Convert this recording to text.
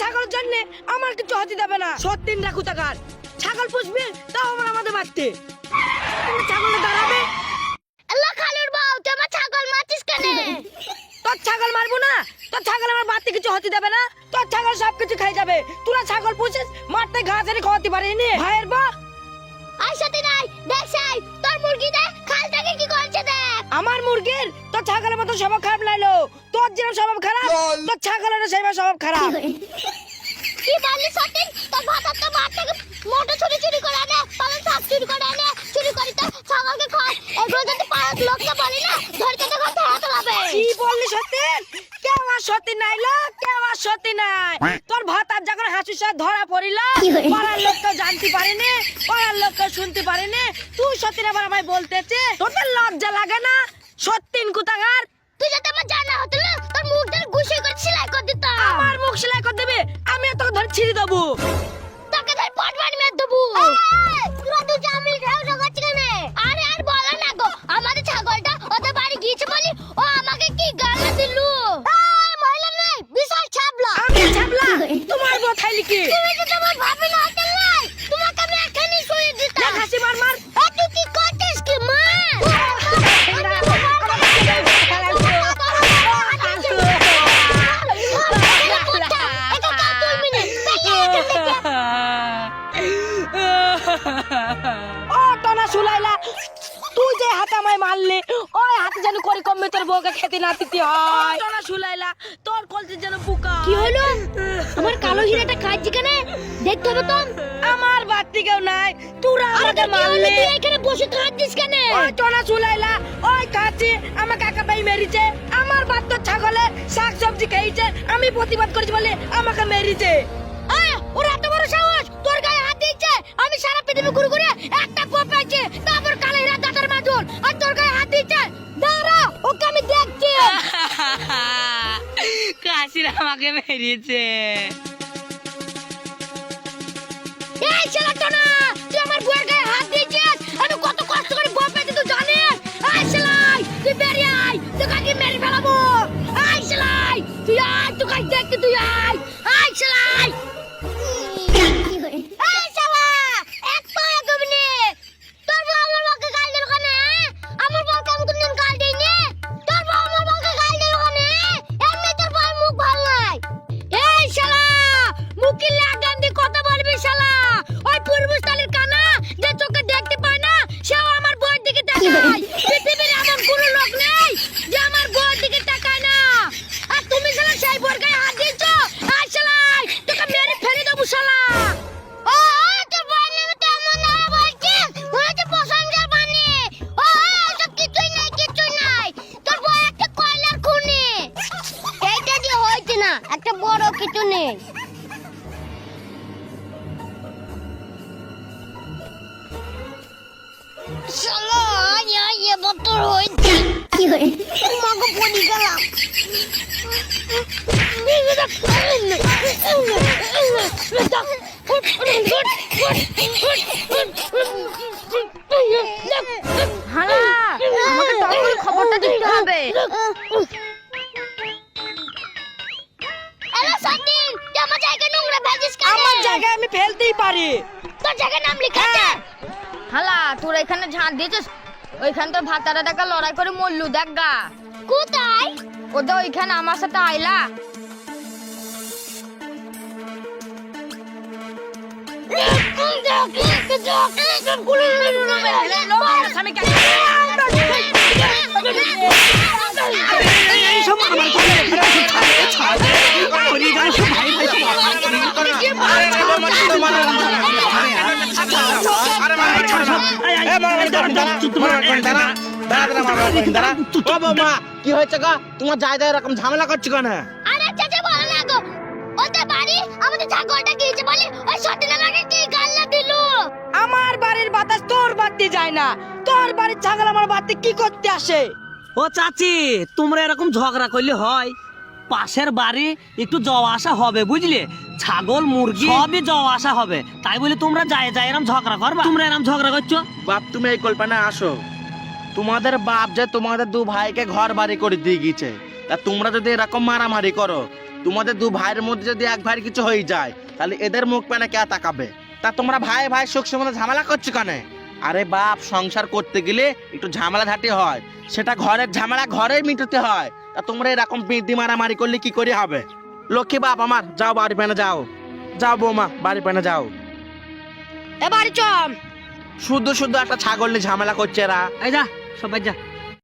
ছাগলের জন্য আমার কিছু হতে দেবে না। সত্যিন রাখু টাকার ছাগল পুষবে তাও আমার আমাদের ছাগলটা দাঁড়াবে? আল্লাহ খালুর বউ তুই আমার ছাগল মারছিস কেন? তোর ছাগল মারবো না? তোর ছাগল আমার বাড়তে কিছু হতে দেবে না? তোর ছাগল সব কিছু খাই যাবে। তোরা ছাগল পুষিস মারতে ঘাস এনে খাওয়াতে পারিনি। ভাইয়ের বা সাথে নাই দেখ সাই তোর মুরগি খালটাকে কি আমার মুরগির তোর ছাগলের মতো স্বভাব খারাপ লাগল তোর যেরকম স্বভাব খারাপ তোর ছাগলের সেইভাবে স্বভাব খারাপ। কি বললি সত্যি তোর ভাতার তো মাঠ থেকে মোটর চুরি চুরি করে আনে পালন শাক চুরি করে আনে চুরি করি তো ছাগলকে খায় এগুলো যদি পাড়ার লোককে বলি না তো কি বললি কেউ আর সত্যি নাই লো কেউ আর সত্যি নাই। তোর ভাত আর যখন হাসির সাথে ধরা পড়িল পাড়ার লোক কেউ জানতে পারেনি পাড়ার লোক কেউ শুনতে পারেনি? তুই সত্যি আবার আমায় বলতেছে, তোদের লজ্জা লাগে না? সত্যিন কুতাগার তুই যাতে আমার জানা হতো না, তোর মুখটা ঘুষে গুছিয়ে সেলাই যেন করি কমে তোর বউকে খেতে না দিতে হয়। টনা সুলাইলা তোর কলতে যেন পোকা। কি হলো? আমার কালো হিরাটা খাচ্ছি কেন? দেখতে হবে তো। আমার বাড়তি কেউ নাই তোরা আমাকে মারলি। তুই এখানে বসে খাচ্ছিস কেন? ওই টনা সুলাইলা ওই খাচ্ছি আমার কাকা ভাই মেরিছে আমার বাচ্চা ছাগলে শাক সবজি খেয়েছে আমি প্রতিবাদ করেছি বলে আমাকে মেরিছে। আয়, ওর এত বড় সাহস? তোর গায়ে হাত দিচ্ছে আমি সারা পৃথিবী ঘুরে ঘুরে একটা পপ পাইছে তারপর কালো হীরা দাঁতের মাজুল আর তোর গায়ে হাত দিচ্ছে কাশির আমাকে মেরিয়েছে এই ছেলেটা না তুই আমার বউয়ের কিছু নেই হয়েছে। তোমাকে পড়ে গেলাম। হালা জায়গায় আমি ফেলতেই পারি তোর জায়গায় নাম লিখা আছে হালা তোর এখানে ঝাঁট দিয়েছিস ওইখান তো ভাতারা দেখা লড়াই করে মরলু দেখ গা কোথায় ওদের ওইখানে আমার সাথে আইলা কি হয়েছে গো? তোমার জায়গায় এরকম ঝামেলা করছ কেন? আরে চাচা বলো না গো। ওদের বাড়ি আমাদের ছাগলটা গিয়েছে বলে ওই আমাকে কি গাল্লা দিলু? আমার বাড়ির বাতাস তোর বাড়তে যায় না। তোর বাড়ির ছাগল আমার বাড়তে কি করতে আসে? ও চাচি তোমরা এরকম ঝগড়া করলে হয়? পাশের বাড়ি একটু যাওয়া আসা হবে বুঝলে? ছাগল মুরগি। সবই যাওয়া আসা হবে। তাই বলে তোমরা যায় যায় এরকম ঝগড়া করবা? তোমরা এরকম ঝগড়া করছ? বাপ তুমি এই কল্পনা আসো। তোমাদের বাপ যে তোমাদের দু ভাইকে ঘর বাড়ি করে দিয়ে গিয়েছে তা তোমরা যদি এরকম মারামারি করো তোমাদের দু ভাইয়ের মধ্যে যদি এক ভাইয়ের কিছু হয়ে যায় তাহলে এদের মুখ পেনে কে তাকাবে? তা তোমরা ভাই ভাই সুখ সম্বন্ধে ঝামেলা করছ কেন? আরে বাপ সংসার করতে গেলে একটু ঝামেলা ঝাঁটি হয়। সেটা ঘরের ঝামেলা ঘরেই মিটাতে হয়। তা তোমরা এরকম বিদি মারামারি করলে কি করে হবে? লক্ষ্মী বাপ আমার যাও বাড়ি পেনে যাও। যাও বৌমা বাড়ি পেনে যাও। এ বাড়ি চম শুদ্ধ শুধু একটা ছাগল নিয়ে ঝামেলা করছে এরা। এই যা সবাই যা।